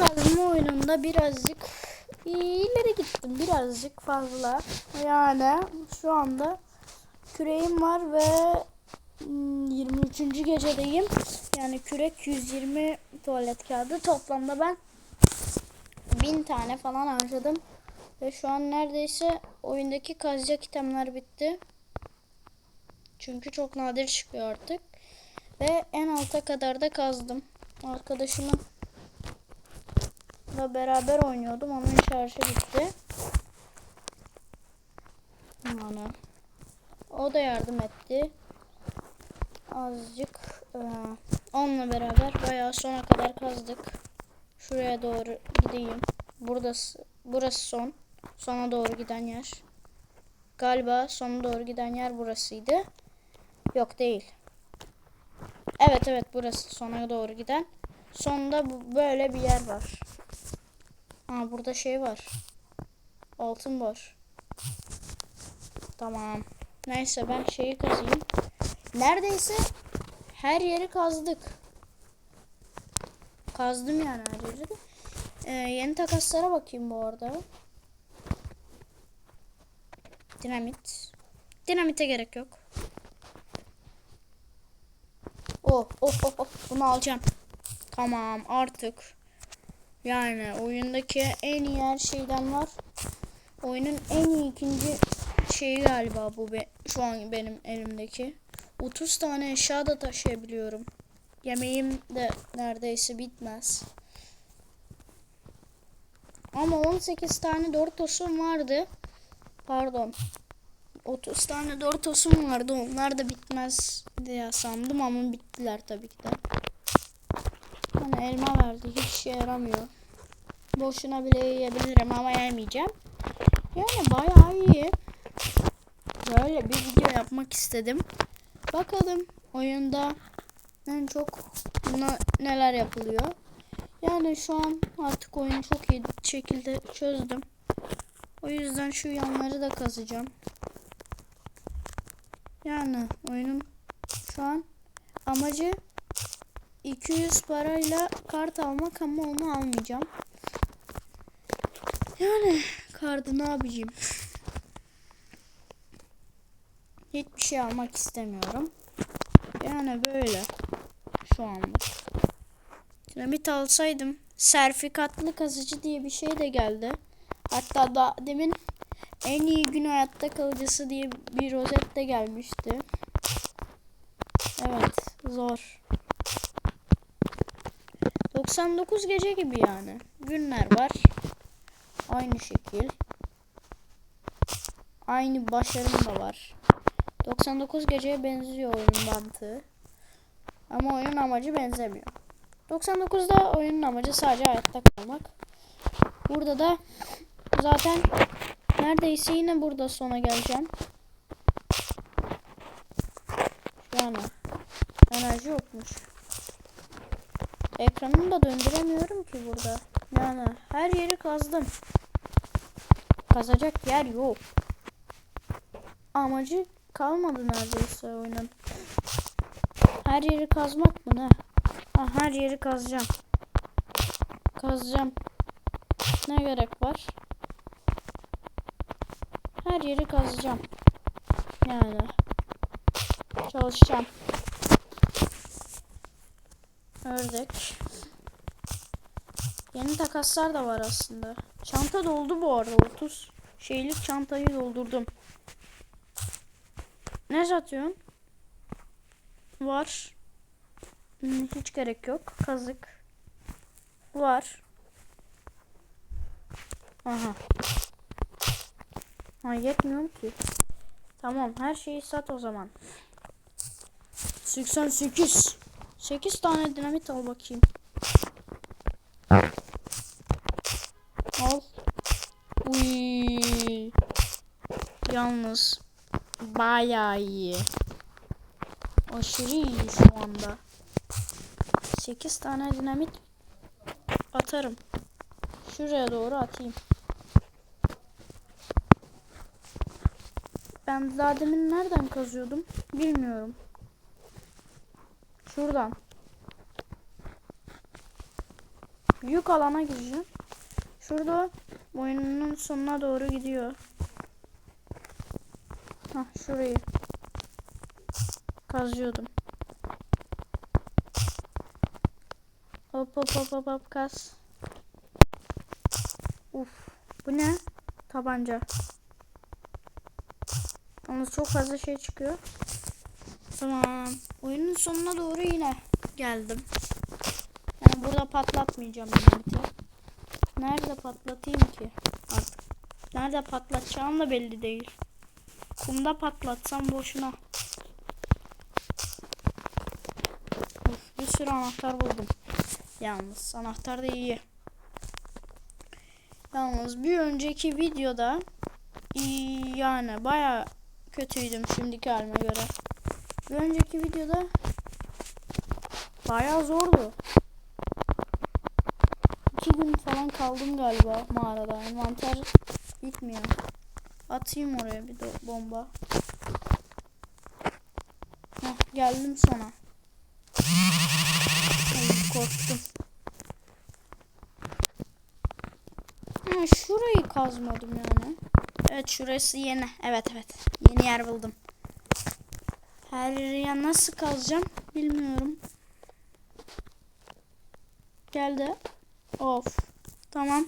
kazma oyununda birazcık ileri gittim. Birazcık fazla. Yani şu anda küreğim var ve hmm, 23. gecedeyim. Yani kürek 120 tuvalet kağıdı. Toplamda ben 1000 tane falan harcadım. Ve şu an neredeyse oyundaki kazacak itemler bitti. Çünkü çok nadir çıkıyor artık. Ve en alta kadar da kazdım. Arkadaşımla beraber oynuyordum. Onun şarjı bitti. Yani. O da yardım etti. Azıcık. Ee, onunla beraber bayağı sona kadar kazdık. Şuraya doğru gideyim. Burası, burası son. Sona doğru giden yer. Galiba sona doğru giden yer burasıydı. Yok değil. Evet evet burası sona doğru giden. Sonunda bu- böyle bir yer var. Aa burada şey var. Altın var. Tamam. Neyse ben şeyi kazayım. Neredeyse her yeri kazdık. Kazdım yani her yeri. Ee, yeni takaslara bakayım bu arada. Dinamit. Dinamite gerek yok. Oh oh oh oh bunu alacağım. Tamam artık. Yani oyundaki en iyi her şeyden var. Oyunun en iyi ikinci şeyi galiba bu be, şu an benim elimdeki. 30 tane eşya da taşıyabiliyorum. Yemeğim de neredeyse bitmez. Ama 18 tane Doritos'um vardı. Pardon. 30 tane Doritos'um vardı. Onlar da bitmez diye sandım ama bittiler tabii ki de. Elma verdi. Hiç işe yaramıyor. Boşuna bile yiyebilirim ama yemeyeceğim. Yani bayağı iyi. Böyle bir video yapmak istedim. Bakalım oyunda en çok neler yapılıyor. Yani şu an artık oyunu çok iyi şekilde çözdüm. O yüzden şu yanları da kazacağım. Yani oyunun şu an amacı 200 parayla kart almak ama onu almayacağım. Yani kartı ne yapacağım? Hiçbir şey almak istemiyorum. Yani böyle şu anlık. Dinamit alsaydım sertifikatlı kazıcı diye bir şey de geldi. Hatta da demin en iyi gün hayatta kalıcısı diye bir rozet de gelmişti. Evet zor. 99 gece gibi yani. Günler var. Aynı şekil. Aynı başarım da var. 99 geceye benziyor oyun mantığı. Ama oyunun amacı benzemiyor. 99'da oyunun amacı sadece hayatta kalmak. Burada da zaten neredeyse yine burada sona geleceğim. Yani enerji yokmuş. Ekranımı da döndüremiyorum ki burada. Yani her yeri kazdım. Kazacak yer yok. Amacı kalmadı neredeyse oyunun. Her yeri kazmak mı ne? Ha, her yeri kazacağım. Kazacağım. Ne gerek var? Her yeri kazacağım. Yani. Çalışacağım. Ördek. Yeni takaslar da var aslında. Çanta doldu bu arada. 30 şeylik çantayı doldurdum. Ne satıyorsun? Var. Hmm, hiç gerek yok. Kazık. Var. Aha. Ha yetmiyor ki. Tamam her şeyi sat o zaman. 88. 8 tane dinamit al bakayım. Al. Uy. Yalnız bayağı iyi. Aşırı iyi şu anda. 8 tane dinamit atarım. Şuraya doğru atayım. Ben daha demin nereden kazıyordum bilmiyorum. Şuradan. Büyük alana gireceğim. Şurada oyunun sonuna doğru gidiyor. Hah şurayı. Kazıyordum. Hop hop hop hop hop kaz. Uf. Bu ne? Tabanca. Ama çok fazla şey çıkıyor. Tamam. Oyunun sonuna doğru yine geldim. Yani burada patlatmayacağım dinamiti. Nerede patlatayım ki artık? Nerede patlatacağım da belli değil. Kumda patlatsam boşuna. Of, bir sürü anahtar buldum. Yalnız anahtar da iyi. Yalnız bir önceki videoda yani baya kötüydüm şimdiki halime göre. Bir önceki videoda baya zordu. İki gün falan kaldım galiba mağarada. Envanter bitmiyor. Atayım oraya bir bomba. Heh, geldim sana. Ay, korktum. Ha, şurayı kazmadım yani. Evet şurası yeni. Evet evet. Yeni yer buldum. Her yere nasıl kazacağım bilmiyorum. Geldi. Of. Tamam.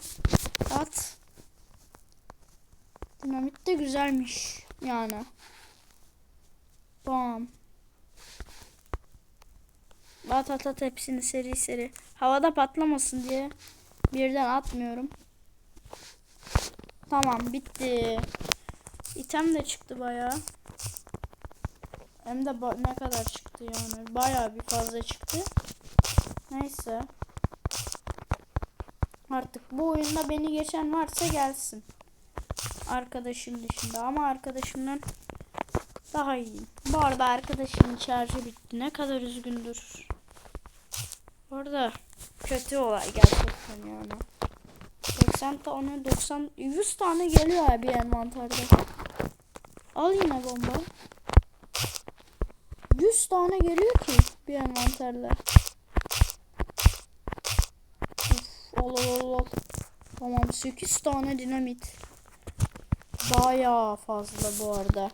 At. Dinamit de güzelmiş. Yani. Bam. At at at hepsini seri seri. Havada patlamasın diye birden atmıyorum. Tamam bitti. İtem de çıktı bayağı. Hem de ne kadar çıktı yani. Bayağı bir fazla çıktı. Neyse. Artık bu oyunda beni geçen varsa gelsin. Arkadaşım dışında ama arkadaşımdan daha iyiyim. Bu arada arkadaşımın şarjı bitti. Ne kadar üzgündür. Orada kötü olay gerçekten yani. 80 tane 90 100 tane geliyor abi envanterde. Al yine bomba. 100 tane geliyor ki bir envanterle. Uf, ol ol ol. Tamam 8 tane dinamit. Bayağı fazla bu arada.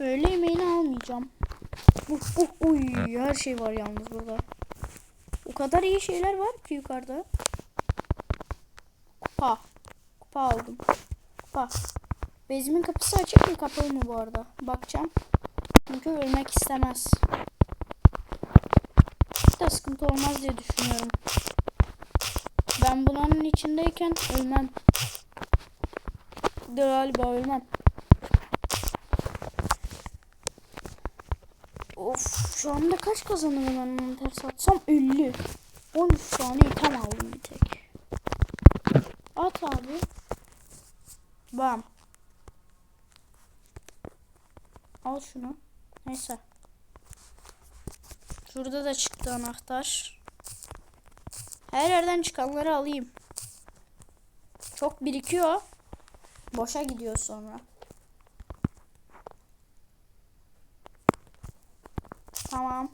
Böyle yemeğini almayacağım. Uf, uf, uy, her şey var yalnız burada. O kadar iyi şeyler var ki yukarıda. Kupa. Kupa aldım. Kupa. Bezimin kapısı açık mı kapalı mı bu arada? Bakacağım. Çünkü ölmek istemez. Hiç de sıkıntı olmaz diye düşünüyorum. Ben bunun içindeyken ölmem. Galiba ölmem. Of şu anda kaç kazanırım ben ters atsam 50. 13 tane item aldım bir tek. At abi. Bam. Al şunu. Neyse. Şurada da çıktı anahtar. Her yerden çıkanları alayım. Çok birikiyor. Boşa gidiyor sonra. Tamam.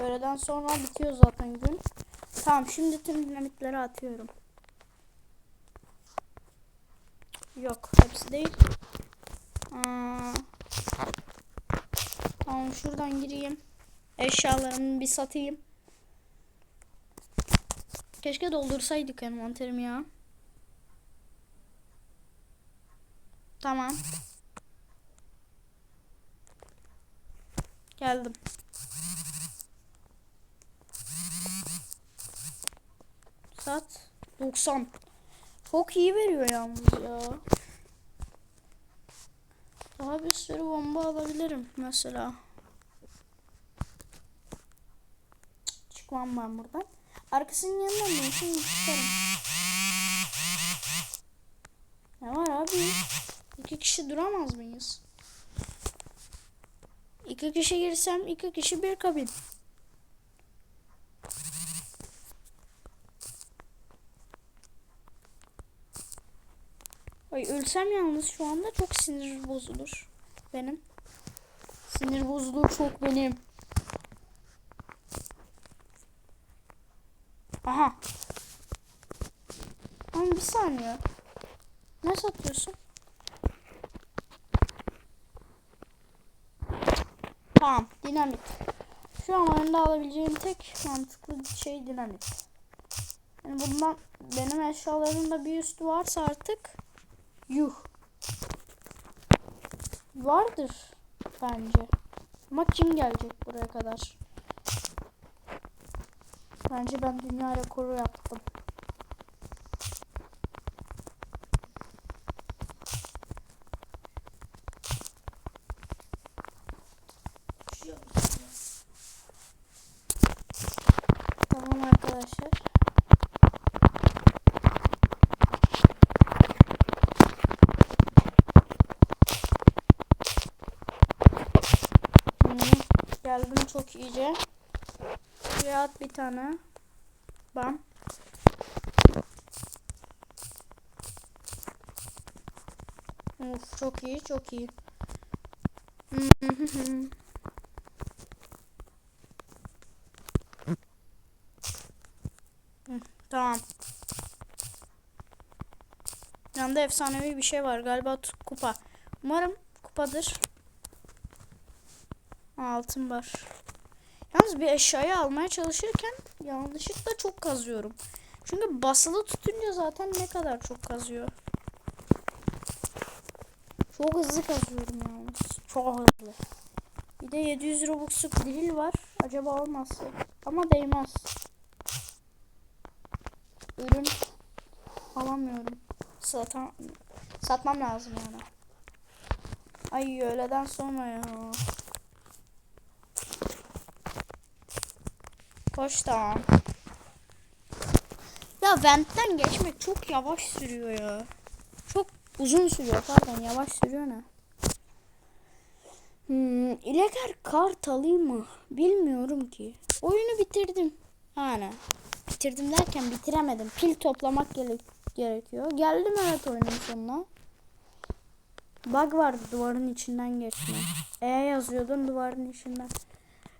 Böyleden sonra bitiyor zaten gün. Tamam şimdi tüm dinamitleri atıyorum. Yok hepsi değil. Aa. Tamam şuradan gireyim. Eşyalarımı bir satayım. Keşke doldursaydık envanterimi ya. Tamam. Geldim. Sat. 90. Çok iyi veriyor yalnız ya. Daha bir sürü bomba alabilirim mesela. Çıkmam ben buradan. Arkasının yanından ben şimdi çıkarım. Ne var abi? İki kişi duramaz mıyız? İki kişi girsem iki kişi bir kabin. Ay ölsem yalnız şu anda çok sinir bozulur benim. Sinir bozuluğu çok benim. Aha. Ama bir saniye. Ne satıyorsun? Tamam, dinamit. Şu an oyunda alabileceğim tek mantıklı şey dinamit. Yani bundan benim eşyalarımda bir üstü varsa artık yuh. Vardır bence. Ama kim gelecek buraya kadar? Bence ben dünya rekoru yaptım. Tamam arkadaşlar. Hmm, geldim çok iyice. Şuraya at bir tane. Bam. Of çok iyi çok iyi. Tamam. Yanında efsanevi bir şey var. Galiba kupa. Umarım kupadır. Altın var. Yalnız bir eşyayı almaya çalışırken yanlışlıkla çok kazıyorum. Çünkü basılı tutunca zaten ne kadar çok kazıyor. Çok hızlı kazıyorum yalnız. Çok hızlı. Bir de 700 Robux'luk drill var. Acaba olmazsa. Ama değmez. Ürün alamıyorum. Satan satmam lazım yani. Ay öğleden sonra ya. Koş. Ya ventten geçmek çok yavaş sürüyor ya. Çok uzun sürüyor pardon yavaş sürüyor ne? Hmm, illegal kart alayım mı? Bilmiyorum ki. Oyunu bitirdim. Yani bitirdim derken bitiremedim. Pil toplamak gerek gerekiyor. Geldim evet oyunun sonuna. Bug vardı duvarın içinden geçme. E yazıyordun duvarın içinden.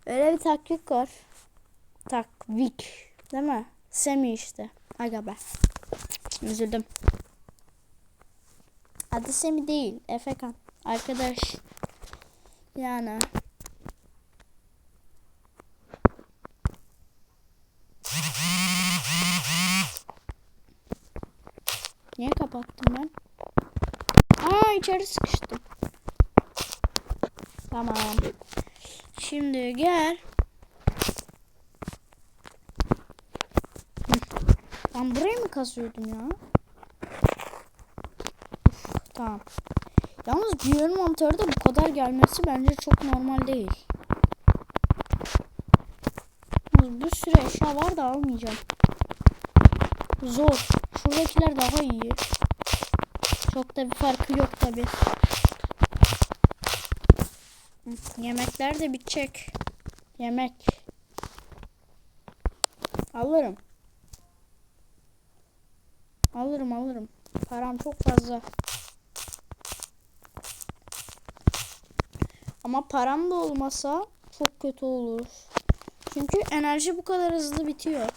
Öyle bir taktik var. Takvik. Değil mi? Semi işte. Aga be. Üzüldüm. Adı Semi değil. Efekan. Arkadaş. Yani. Niye kapattım ben? Aa içeri sıkıştım. Tamam. Şimdi gel. Hı. Ben burayı mı kazıyordum ya? Uf, tamam. Yalnız bir monitörde bu kadar gelmesi bence çok normal değil. Bir sürü eşya var da almayacağım. Zor. Şuradakiler daha iyi. Çok da bir farkı yok tabi. Yemekler de bitecek. Yemek. Alırım. Alırım alırım. Param çok fazla. Ama param da olmasa çok kötü olur. Çünkü enerji bu kadar hızlı bitiyor.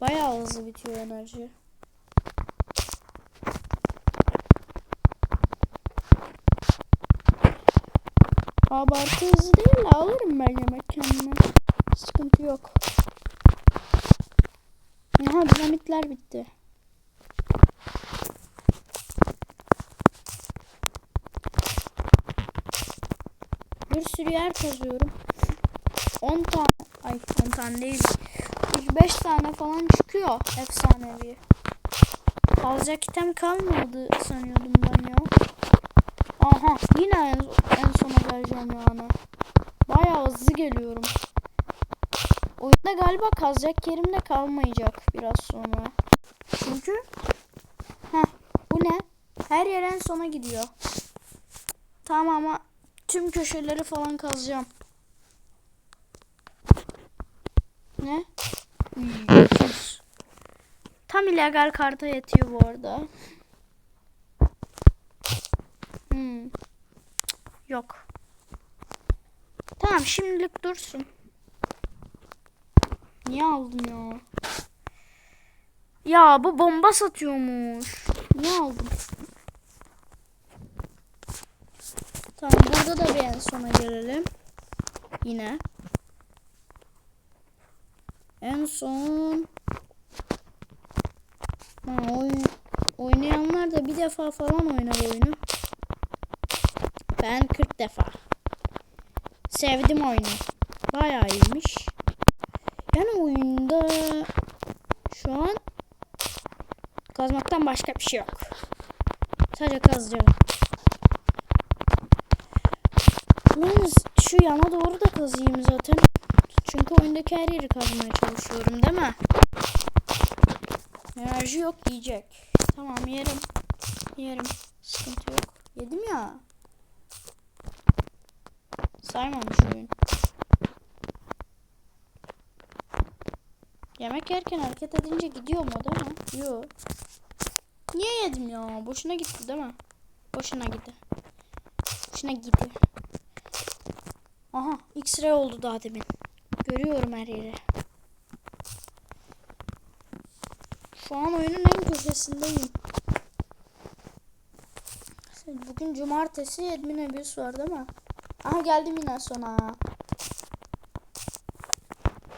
Bayağı hızlı bitiyor enerji. Abartı hızlı değil de alırım ben yemek kendime. Sıkıntı yok. Aha dinamitler bitti. Bir sürü yer kazıyorum. 10 tane, ay 10 tane değil. 5 tane falan çıkıyor efsanevi. Alacak item kalmadı sanıyordum ben ya. Aha yine en, en sona geleceğim yani. Bayağı hızlı geliyorum. Oyunda galiba kazacak yerim de kalmayacak biraz sonra. Çünkü Heh, bu ne? Her yer en sona gidiyor. Tamam ama tüm köşeleri falan kazacağım. Ne? Hmm. Tam illegal karta yetiyor bu arada. Hmm. Yok. Tamam şimdilik dursun. Niye aldım ya? Ya bu bomba satıyormuş. Niye aldım? Tamam burada da bir en sona gelelim. Yine. En son ha, oyun, oynayanlar da bir defa falan oynar oyunu. Ben 40 defa. Sevdim oyunu. Bayağı iyiymiş. Yani oyunda şu an kazmaktan başka bir şey yok. Sadece kazacağım. Yalnız şu yana doğru da kazıyım zaten. Çünkü oyundaki her yeri kazmaya çalışıyorum değil mi? Enerji yok yiyecek. Tamam yerim. Yerim. Sıkıntı yok. Yedim ya. Saymamış oyun. Yemek yerken hareket edince gidiyor mu değil mi? Yok. Niye yedim ya? Boşuna gitti değil mi? Boşuna gitti. Boşuna gitti. Aha X-ray oldu daha demin. Görüyorum her yeri. Şu an oyunun en köşesindeyim. Bugün cumartesi Edmin Ebius var değil mi? Aha geldim yine sona.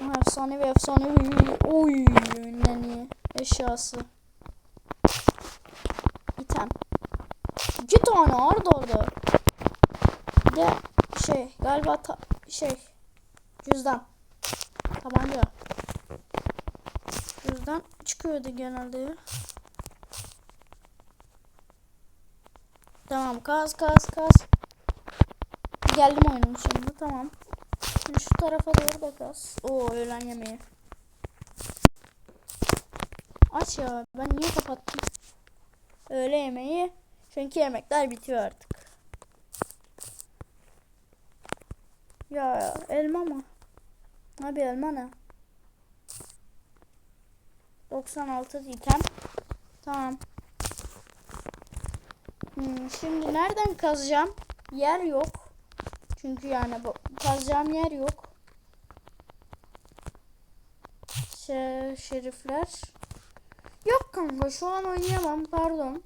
Aha, Efsanevi efsanevi. Oy en iyi eşyası. İtem. İki tane arda arda. Bir de şey galiba ta- şey cüzdan. Tabanca. Cüzdan çıkıyordu genelde. Tamam kaz kaz kaz. Geldim oyunun sonunda tamam. Şimdi şu tarafa doğru da kaz. Oo öğlen yemeği. Aç ya ben niye kapattım? Öğle yemeği. Çünkü yemekler bitiyor artık. Ya elma mı? Abi elma ne? 96 item. Tamam. Hmm, şimdi nereden kazacağım? Yer yok. Çünkü yani bu kazacağım yer yok. Şey, şerifler. Yok kanka şu an oynayamam pardon.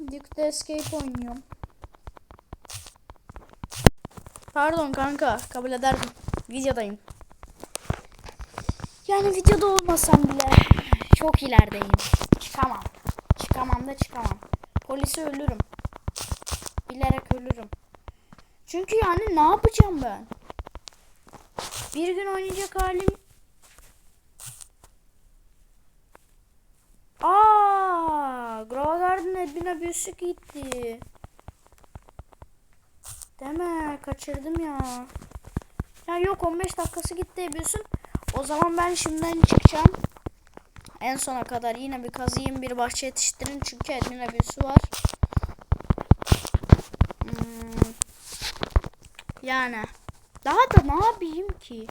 Duke'da Escape oynuyorum. Pardon kanka kabul ederdim. Videodayım. Yani videoda olmasam bile çok ilerideyim. Çıkamam. Çıkamam da çıkamam. Polisi ölürüm. Bilerek ölürüm. Çünkü yani ne yapacağım ben? Bir gün oynayacak halim Aa, Grova Garden Edwin büyüsü gitti. Deme, kaçırdım ya. Ya yok 15 dakikası gitti Ebüs'ün. O zaman ben şimdiden çıkacağım. En sona kadar yine bir kazıyım bir bahçe yetiştirin çünkü Edwin Ebüsü var. Hmm. Yani daha da ne yapayım ki?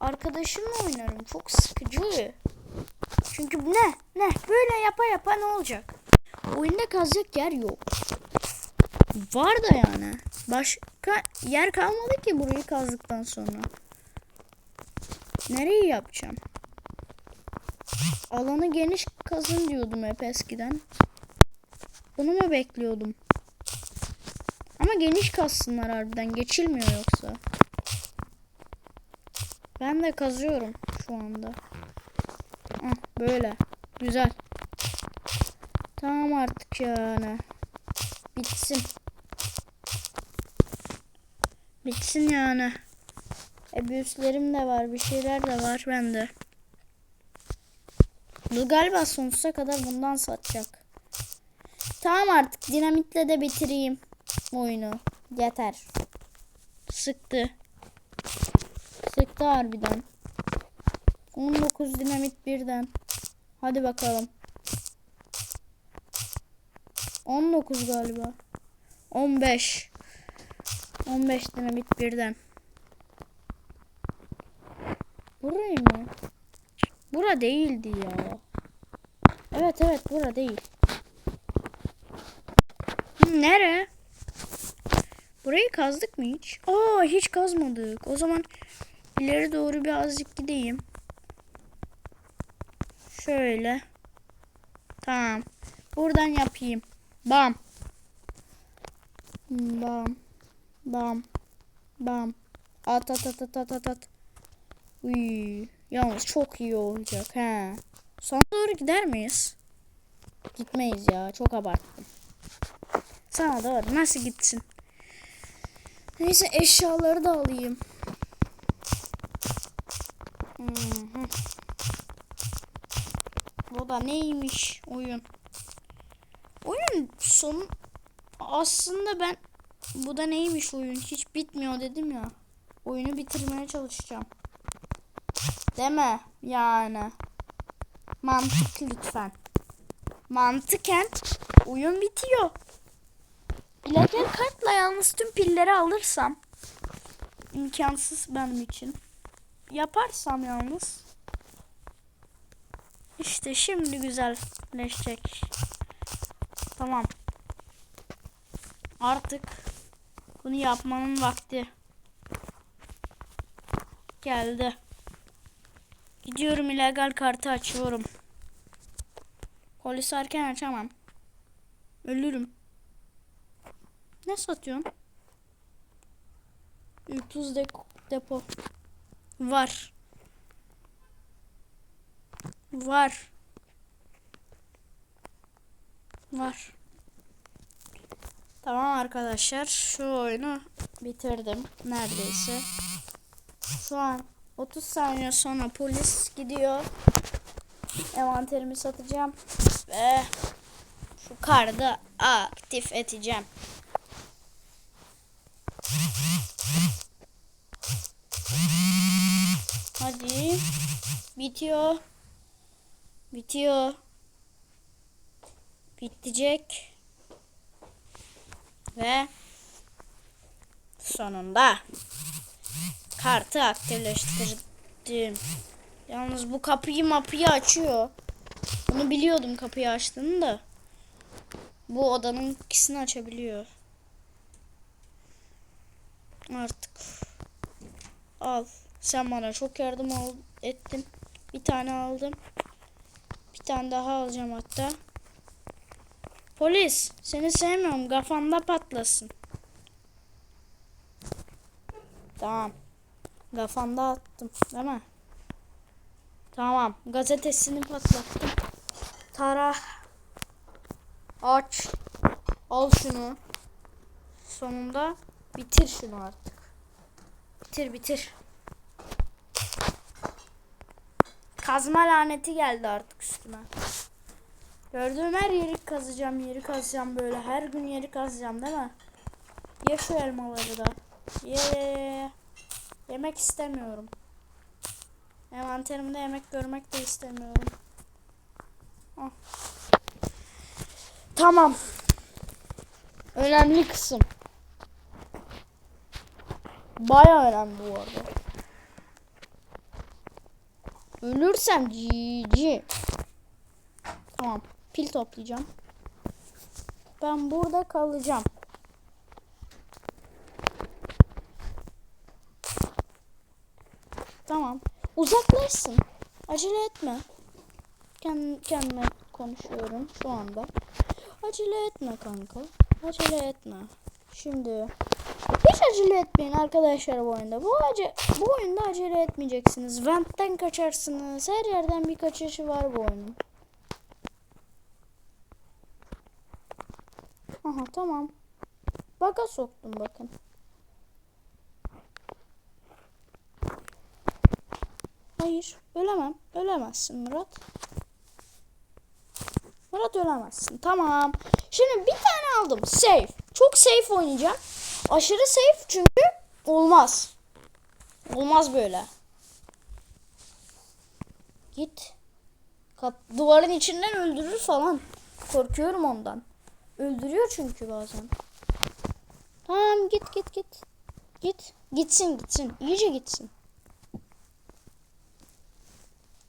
Arkadaşımla oynarım. Çok sıkıcı. Çünkü ne? Ne? Böyle yapa yapa ne olacak? Oyunda kazacak yer yok. Var da yani. Başka yer kalmadı ki burayı kazdıktan sonra. Nereyi yapacağım? Alanı geniş kazın diyordum hep eskiden. Bunu mu bekliyordum? Ama geniş kazsınlar harbiden. Geçilmiyor yoksa. Ben de kazıyorum şu anda. Hah, böyle. Güzel. Tamam artık yani. Bitsin. Bitsin yani. E büyüslerim de var. Bir şeyler de var bende. Bu galiba sonsuza kadar bundan satacak. Tamam artık dinamitle de bitireyim oyunu. Yeter. Sıktı. Sıktı harbiden. 19 dinamit birden. Hadi bakalım. 19 galiba. 15. 15 dinamit birden. Burayı mı? Bura değildi ya. Evet evet bura değil. Nere? Burayı kazdık mı hiç? Aa hiç kazmadık. O zaman ileri doğru birazcık gideyim. Şöyle. Tamam. Buradan yapayım. Bam. Bam. Bam. Bam. At at at at at at at. Yalnız çok iyi olacak ha. Son doğru gider miyiz? Gitmeyiz ya. Çok abarttım. Sana doğru nasıl gitsin? Neyse eşyaları da alayım. Hı hı. Bu da neymiş oyun? Oyun son aslında ben bu da neymiş oyun hiç bitmiyor dedim ya. Oyunu bitirmeye çalışacağım. Deme yani. Mantık lütfen. Mantıken oyun bitiyor. İlkel kartla yalnız tüm pilleri alırsam imkansız benim için. Yaparsam yalnız işte şimdi güzelleşecek. Tamam. Artık bunu yapmanın vakti geldi. Gidiyorum illegal kartı açıyorum. Kolisi erken açamam. Ölürüm. Ne satıyorsun? 300 de depo. Var. Var. Var. Tamam arkadaşlar. Şu oyunu bitirdim. Neredeyse. Şu an 30 saniye sonra polis gidiyor. Envanterimi satacağım. Ve şu kartı aktif edeceğim. Hadi. Bitiyor. Bitiyor. Bitecek. Ve sonunda kartı aktifleştirdim. Yalnız bu kapıyı mapıyı açıyor. Bunu biliyordum kapıyı açtığını da. Bu odanın ikisini açabiliyor. Artık. Al. Sen bana çok yardım al ettin. Bir tane aldım. Bir tane daha alacağım hatta. Polis, seni sevmiyorum. Kafanda patlasın. Tamam. Kafanda attım, değil mi? Tamam. Gazetesini patlattım. Tara. Aç. Al şunu. Sonunda bitir şunu artık. Bitir bitir. Kazma laneti geldi artık üstüme. Gördüğüm her yeri kazacağım, yeri kazacağım böyle. Her gün yeri kazacağım değil mi? Ye şu elmaları da. Ye, ye, ye. Yemek istemiyorum. Envanterimde yemek görmek de istemiyorum. Ah. Tamam. Önemli kısım. Baya önemli bu arada. Ölürsem GG. Tamam. Pil toplayacağım. Ben burada kalacağım. Tamam. Uzaklaşsın. Acele etme. Kend, kendime konuşuyorum şu anda. Acele etme kanka. Acele etme. Şimdi hiç acele etmeyin arkadaşlar bu oyunda. Bu, ace bu oyunda acele etmeyeceksiniz. Vent'ten kaçarsınız. Her yerden bir kaçışı var bu oyunun. Aha tamam. Baga soktum bakın. Hayır. Ölemem. Ölemezsin Murat. Murat ölemezsin. Tamam. Şimdi bir tane aldım. Safe. Çok safe oynayacağım. Aşırı safe çünkü olmaz. Olmaz böyle. Git. Duvarın içinden öldürür falan. Korkuyorum ondan. Öldürüyor çünkü bazen. Tamam git git git. Git. Gitsin gitsin. İyice gitsin.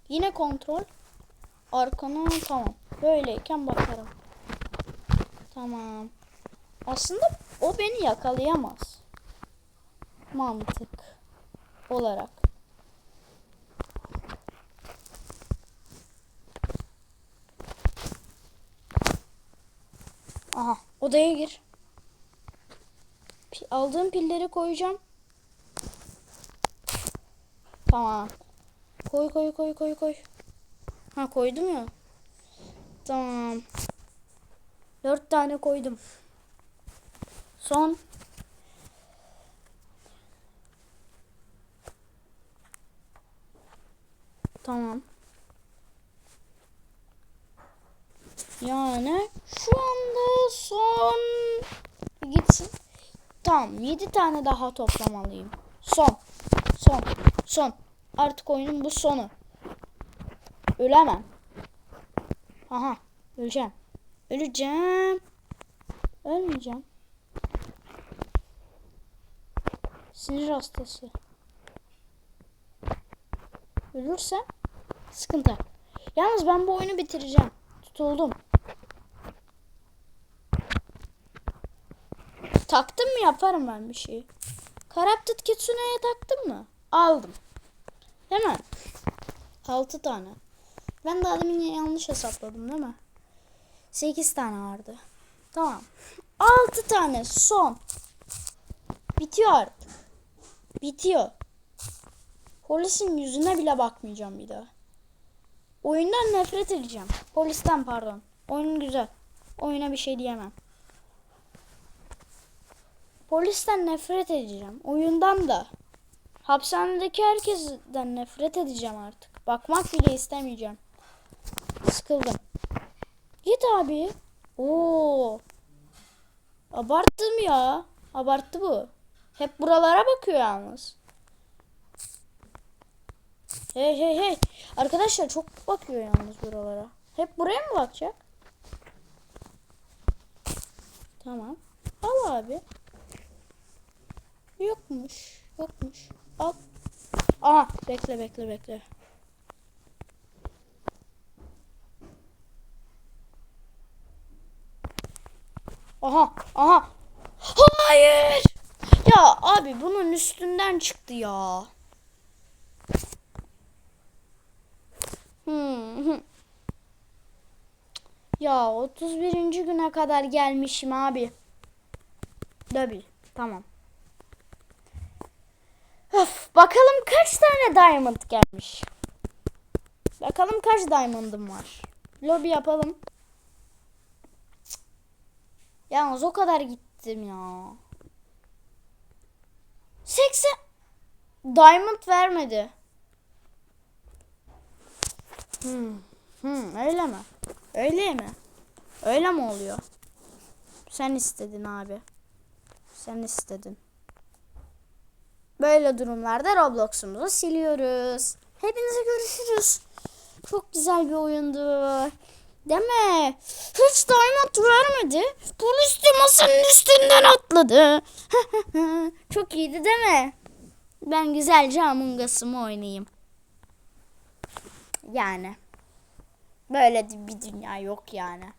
Yine kontrol. Arkana tamam. Böyleyken bakarım. Tamam. Aslında O beni yakalayamaz. Mantık olarak. Aha odaya gir. Aldığım pilleri koyacağım. Tamam. Koy koy koy koy koy. Ha koydum ya. Tamam. Dört tane koydum. Son. Tamam. Yani şu anda son gitsin. Tamam 7 tane daha toplamalıyım. Son. Son. Son. Artık oyunun bu sonu. Ölemem. Aha. Öleceğim. Öleceğim. Ölmeyeceğim. Sinir hastası. Ölürsem sıkıntı. Yalnız ben bu oyunu bitireceğim. Tutuldum. Taktım mı yaparım ben bir şeyi. Corrupted Kitsune'ye taktım mı? Aldım. Mi? 6 tane. Ben daha demin yanlış hesapladım değil mi? 8 tane vardı. Tamam. 6 tane son. Bitiyor. Bitiyor. Polisin yüzüne bile bakmayacağım bir daha. Oyundan nefret edeceğim. Polisten pardon. Oyun güzel. Oyuna bir şey diyemem. Polisten nefret edeceğim. Oyundan da. Hapishanedeki herkesten nefret edeceğim artık. Bakmak bile istemeyeceğim. Sıkıldım. Git abi. Oo. Abarttım ya. Abarttı bu. Hep buralara bakıyor yalnız. Hey hey hey. Arkadaşlar çok bakıyor yalnız buralara. Hep buraya mı bakacak? Tamam. Al abi. Yokmuş. Yokmuş. Al. Aha bekle bekle bekle. Aha aha. Hayır. Ya abi bunun üstünden çıktı ya. Hmm. Ya 31. güne kadar gelmişim abi. Tabii. Tamam. Öf, bakalım kaç tane diamond gelmiş. Bakalım kaç diamond'ım var. Lobby yapalım. Cık. Yalnız o kadar gittim ya. 80 diamond vermedi. Hmm. Hmm, öyle mi? Öyle mi? Öyle mi oluyor? Sen istedin abi. Sen istedin. Böyle durumlarda Roblox'umuzu siliyoruz. Hepinize görüşürüz. Çok güzel bir oyundu. Mi? Hiç diamond vermedi. Polis de masanın üstünden atladı. Çok iyiydi değil mi? Ben güzelce Among Us'ımı oynayayım. Yani. Böyle bir dünya yok yani.